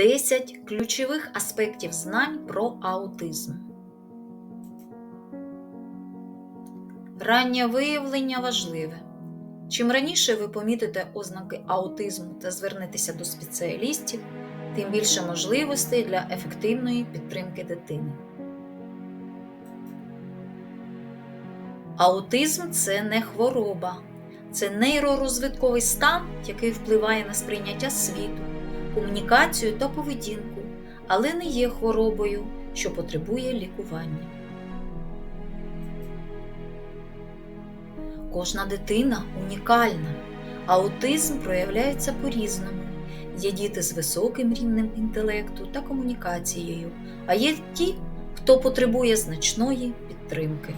10 ключових аспектів знань про аутизм. Раннє виявлення важливе. Чим раніше ви помітите ознаки аутизму та звернетеся до спеціалістів, тим більше можливостей для ефективної підтримки дитини. Аутизм це не хвороба, це нейророзвитковий стан, який впливає на сприйняття світу, комунікацію та поведінку, але не є хворобою, що потребує лікування. Кожна дитина унікальна. Аутизм проявляється по-різному. Є діти з високим рівнем інтелекту та комунікацією, а є ті, хто потребує значної підтримки.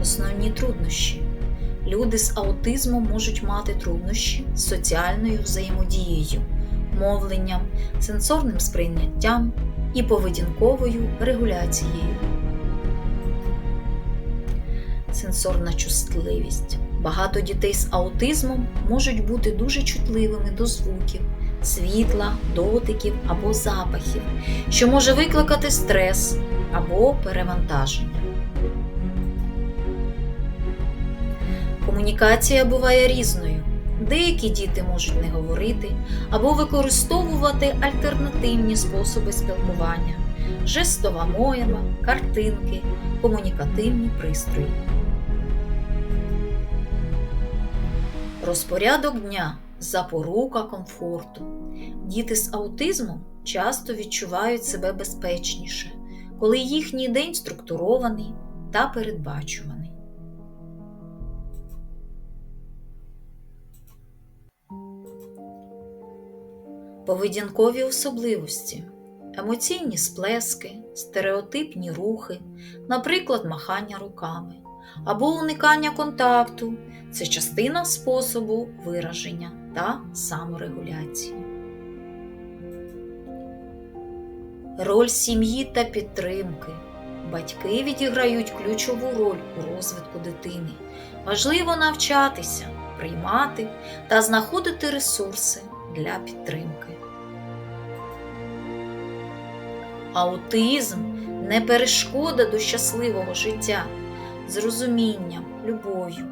Основні труднощі. Люди з аутизмом можуть мати труднощі з соціальною взаємодією, мовленням, сенсорним сприйняттям і поведінковою регуляцією. Сенсорна чутливість. Багато дітей з аутизмом можуть бути дуже чутливими до звуків, світла, дотиків або запахів, що може викликати стрес або перевантаження. Комунікація буває різною. Деякі діти можуть не говорити або використовувати альтернативні способи спілкування, жестова мова, картинки, комунікативні пристрої. Розпорядок дня запорука комфорту. Діти з аутизмом часто відчувають себе безпечніше, коли їхній день структурований та передбачуваний. Поведінкові особливості, емоційні сплески, стереотипні рухи, наприклад, махання руками або уникання контакту це частина способу вираження та саморегуляції. Роль сім'ї та підтримки. Батьки відіграють ключову роль у розвитку дитини. Важливо навчатися, приймати та знаходити ресурси для підтримки. Аутизм не перешкода до щасливого життя з розумінням, любов'ю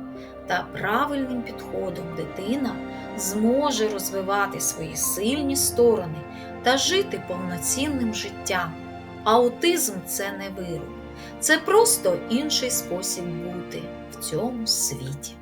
та правильним підходом дитина зможе розвивати свої сильні сторони та жити повноцінним життям. Аутизм це не вирок, це просто інший спосіб бути в цьому світі.